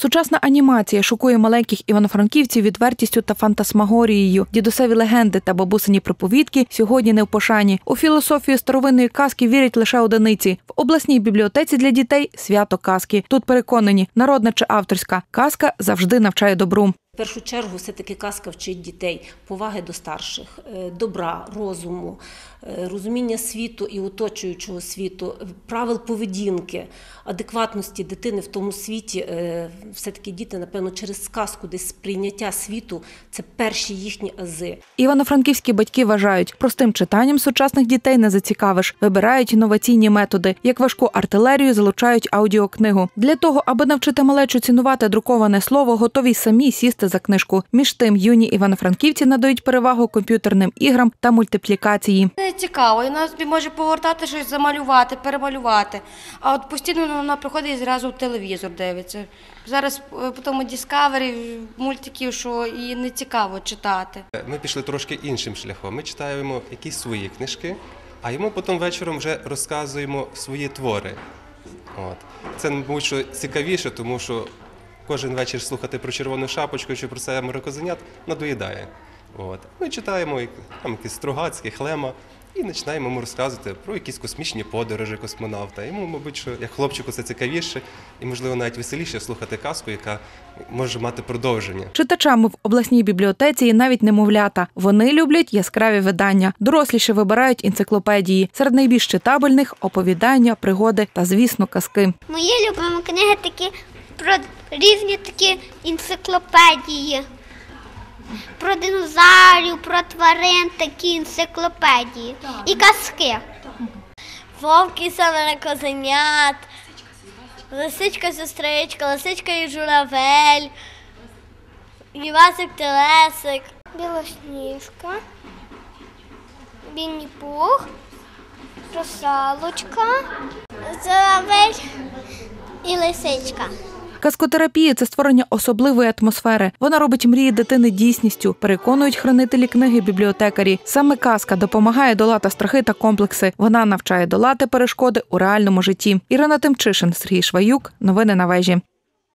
Сучасна анімація шокує маленьких івано-франківців відвертістю та фантасмагорією. Дідусеві легенди та бабусині проповідки сьогодні не в пошані. У філософію старовинної казки вірять лише одиниці. В обласній бібліотеці для дітей свято казки. Тут переконані, народна чи авторська казка завжди навчає добру. Першу чергу, все-таки казка вчить дітей поваги до старших, е, добра, розуму, е, розуміння світу і оточуючого світу, правил поведінки, адекватності дитини в тому світі. Е, Все-таки діти, напевно, через сказку, десь сприйняття світу це перші їхні ази. Івано-франківські батьки вважають, простим читанням сучасних дітей не зацікавиш. Вибирають інноваційні методи. Як важку артилерію залучають аудіокнигу. Для того, аби навчити малечу цінувати друковане слово, готові самі сісти за книжку. Між тим, юні івано-франківці надають перевагу комп'ютерним іграм та мультиплікації. Це цікаво, і вона собі може повертати щось, замалювати, перемалювати. А от постійно вона приходить і зразу в телевізор дивиться. Зараз е, по тому Discovery мультиків, що і не цікаво читати. Ми пішли трошки іншим шляхом. Ми читаємо якісь свої книжки, а йому потім вечором вже розказуємо свої твори. От. Це, мабуть, що цікавіше, тому що кожен вечір слухати про червону шапочку чи про це Козенят надоїдає. От. Ми читаємо там, якісь Стругацьке, Хлема і починаємо йому розказувати про якісь космічні подорожі космонавта. Йому, мабуть, що як хлопчику це цікавіше і, можливо, навіть веселіше слухати казку, яка може мати продовження. Читачами в обласній бібліотеці є навіть немовлята. Вони люблять яскраві видання. Доросліші вибирають енциклопедії. Серед найбільш читабельних оповідання, пригоди та, звісно, казки. Мої любимі книги такі про різні такі енциклопедії. Про динозаврів, про тварин, такі енциклопедії. І казки. Вовк і семеро козенят, лисичка сестричка, лисичка і журавель, Івасик телесик. Білосніжка, Вінні Пух, Русалочка, Журавель і лисичка. Казкотерапія це створення особливої атмосфери. Вона робить мрії дитини дійсністю. Переконують хранителі книги бібліотекарі. Саме казка допомагає долати страхи та комплекси. Вона навчає долати перешкоди у реальному житті. Ірина Тимчишин, Сергій Шваюк. Новини на вежі.